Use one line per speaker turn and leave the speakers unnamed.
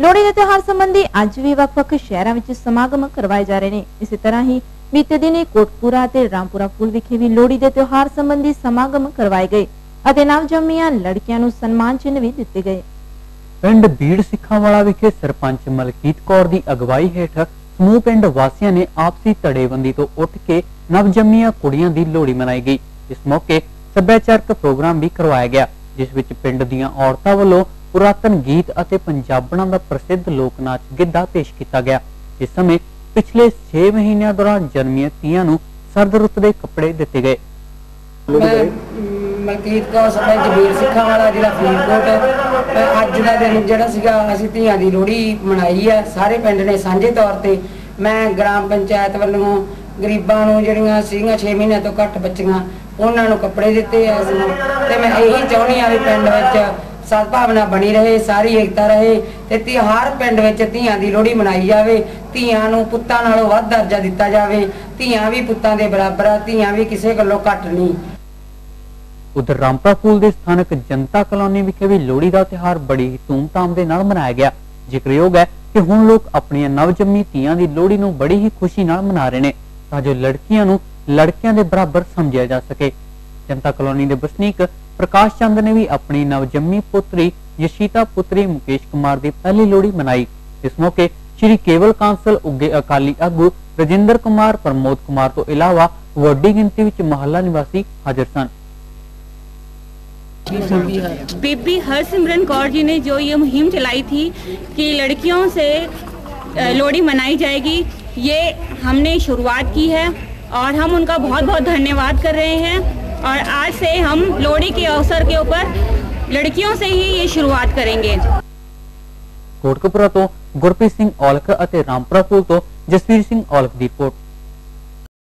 ਲੋਹੜੀ ਦੇ ਤਿਉਹਾਰ ਸੰਬੰਧੀ ਅੱਜ ਵੀ ਵੱਖ-ਵੱਖ ਸ਼ਹਿਰਾਂ ਵਿੱਚ ਸਮਾਗਮ ਕਰਵਾਏ ਜਾ ਰਹੇ ਨੇ। ਇਸੇ ਤਰ੍ਹਾਂ ਹੀ ਬੀਤੇ ਦਿਨੀ ਕੋਟਪੂਰਾ ਅਤੇ ਰਾਮਪੁਰਾ ਫੂਲ ਵਿਖੇ ਵੀ ਲੋਹੜੀ ਦੇ ਤਿਉਹਾਰ ਸੰਬੰਧੀ ਸਮਾਗਮ ਕਰਵਾਏ ਗਏ ਅਤੇ ਨਵਜੰਮੀਆਂ ਲੜਕੀਆਂ ਨੂੰ ਸਨਮਾਨ ਚਿੰਨ੍ਹ ਵੀ ਦਿੱਤੇ ਗਏ।
ਪਿੰਡ ਬੀੜ ਸਿੱਖਾਂ ਵਾਲਾ ਵਿਖੇ ਸਰਪੰਚ ਮਲਕੀਤ ਕੌਰ ਦੀ ਅਗਵਾਈ ਹੇਠ ਸਮੂਹ ਪਿੰਡ ਵਾਸੀਆਂ ਨੇ ਆਪਸੀ ਧੜੇਬੰਦੀ ਤੋਂ ਉੱਠ ਕੇ ਨਵਜੰਮੀਆਂ ਕੁੜੀਆਂ ਦੀ ਲੋਹੜੀ ਮਨਾਈ ਗਈ। ਇਸ ਮੌਕੇ ਸੱਭਿਆਚਾਰਕ ਪ੍ਰੋਗਰਾਮ ਵੀ ਕਰਵਾਇਆ ਗਿਆ, ਜਿਸ ਵਿੱਚ ਪਿੰਡ ਦੀਆਂ ਔਰਤਾਂ ਵੱਲੋਂ ਪੁਰਾਤਨ ਗੀਤ ਅਤੇ ਪੰਜਾਬਣਾਂ ਦਾ ਪ੍ਰਸਿੱਧ ਲੋਕ ਨਾਚ ਗਿੱਧਾ ਪੇਸ਼ ਕੀਤਾ ਗਿਆ ਇਸ ਸਮੇਂ ਪਿਛਲੇ 6 ਮਹੀਨਿਆਂ ਦੌਰਾਨ ਜਨਮੀਆਂ ਤੀਆਂ ਨੂੰ ਸਰਦ ਰੁੱਤ ਦੇ ਕੱਪੜੇ ਦਿੱਤੇ ਗਏ।
ਮਲਕੀਤ ਕੌਰ ਸਰਪੰਚ ਵੀਰ ਸਿੱਖਾਂ ਵਾਲਾ ਜ਼ਿਲ੍ਹਾ ਫਰੀਦਕੋਟ ਅੱਜ ਦਾ ਦਿਨ ਜਿਹੜਾ ਸੀਗਾ, ਅਸੀਂ ਧੀਆਂ ਦੀ ਲੋਹੜੀ ਮਨਾਈ ਹੈ। ਸਾਰੇ ਪਿੰਡ ਨੇ ਸਾਂਝੇ ਤੌਰ ਤੇ ਮੈਂ ਗ੍ਰਾਮ ਪੰਚਾਇਤ ਵੱਲੋਂ ਗਰੀਬਾਂ ਨੂੰ ਜਿਹੜੀਆਂ ਸੀਗੀਆਂ 6 ਮਹੀਨਿਆਂ ਤੋਂ ਘੱਟ ਬੱਚੀਆਂ, ਉਹਨਾਂ ਨੂੰ ਕੱਪੜੇ ਦਿੱਤੇ ਆ ਤੇ ਮੈਂ ਇਹੀ ਚਾਹੁੰਦੀ ਆ ਵੀ ਪਿੰਡ ਵਿੱਚ ਸਦਭਾਵਨਾ ਬਣੀ ਰਹੇ, ਸਾਰੀ ਏਕਤਾ ਰਹੇ ਤੇ ਤੀ ਪਿੰਡ ਵਿੱਚ ਧੀਆਂ ਦੀ ਲੋਹੜੀ ਮਨਾਈ ਜਾਵੇ, ਧੀਆਂ ਨੂੰ ਪੁੱਤਾਂ ਨਾਲੋਂ ਵੱਧ ਦਰਜਾ ਦਿੱਤਾ ਜਾਵੇ, ਧੀਆਂ ਵੀ ਪੁੱਤਾਂ ਦੇ ਬਰਾਬਰ ਆ, ਧੀਆਂ ਵੀ ਕਿਸੇ ਗੱਲੋਂ ਘੱਟ ਨਹੀਂ।
ਉਧਰ ਰਾਮਪਾ ਫੂਲ ਦੇ ਸਥਾਨਕ ਜਨਤਾ ਕਲੋਨੀ ਵਿਖੇ ਵੀ ਲੋਹੜੀ ਦਾ ਤਿਉਹਾਰ ਬੜੀ ਹੀ ਧੂਮਧਾਮ ਦੇ ਨਾਲ ਮਨਾਇਆ ਗਿਆ। ਜ਼ਿਕਰਯੋਗ ਹੈ ਕਿ ਹੁਣ ਲੋਕ ਆਪਣੀਆਂ ਨਵਜੰਮੀ ਧੀਆਂ ਦੀ ਲੋਹੜੀ ਨੂੰ ਬੜੀ ਹੀ ਖੁਸ਼ੀ ਨਾਲ ਮਨਾ ਰਹੇ ਨੇ, ਤਾਂ ਜੋ ਲੜਕੀਆਂ ਨੂੰ ਲੜਕਿਆਂ ਦੇ ਬਰਾਬਰ ਸਮਝਿਆ ਜਾ ਸਕੇ। ਜਨਤਾ ਕਲੋਨੀ ਦੇ ਵਸਨੀਕ ਪ੍ਰਕਾਸ਼ ਚੰਦ ਨੇ ਵੀ ਆਪਣੀ ਨਵਜੰਮੀ ਪੁੱਤਰੀ ਯਸ਼ੀਤਾ ਪੁੱਤਰੀ ਮੁਕੇਸ਼ ਕੁਮਾਰ ਦੀ ਪਹਿਲੀ ਲੋਹੜੀ ਮਨਾਈ ਇਸ ਮੌਕੇ ਸ਼੍ਰੀ ਕੇਵਲ ਕਾਂਸਲ ਉੱਗੇ ਅਕਾਲੀ ਆਗੂ ਰਜਿੰਦਰ ਕੁਮਾਰ ਪ੍ਰਮੋਦ ਕੁਮਾਰ ਤੋਂ ਇਲਾਵਾ ਵੱਡੀ ਗਿਣਤੀ ਵਿੱਚ ਮਹੱਲਾ ਨਿਵਾਸੀ ਹਾਜ਼ਰ ਸਨ
बीबी हरसिमरन कौर जी ने जो ये मुहिम चलाई थी कि लड़कियों से अ, लोहड़ी मनाई जाएगी ये हमने शुरुआत की है और हम उनका बहुत बहुत धन्यवाद कर रहे हैं और आज से हम लोहड़ी के अवसर के ऊपर लड़कियों से ही ये शुरुआत करेंगे
ਕੋਟਕਪੁਰਾ ਤੋਂ ਗੁਰਪ੍ਰੀਤ ਸਿੰਘ ਔਲਖ ਅਤੇ ਰਾਮਪੁਰਾ ਫੂਲ ਤੋਂ ਜਸਵੀਰ ਸਿੰਘ ਔਲਖ ਦੀ ਰਿਪੋਰਟ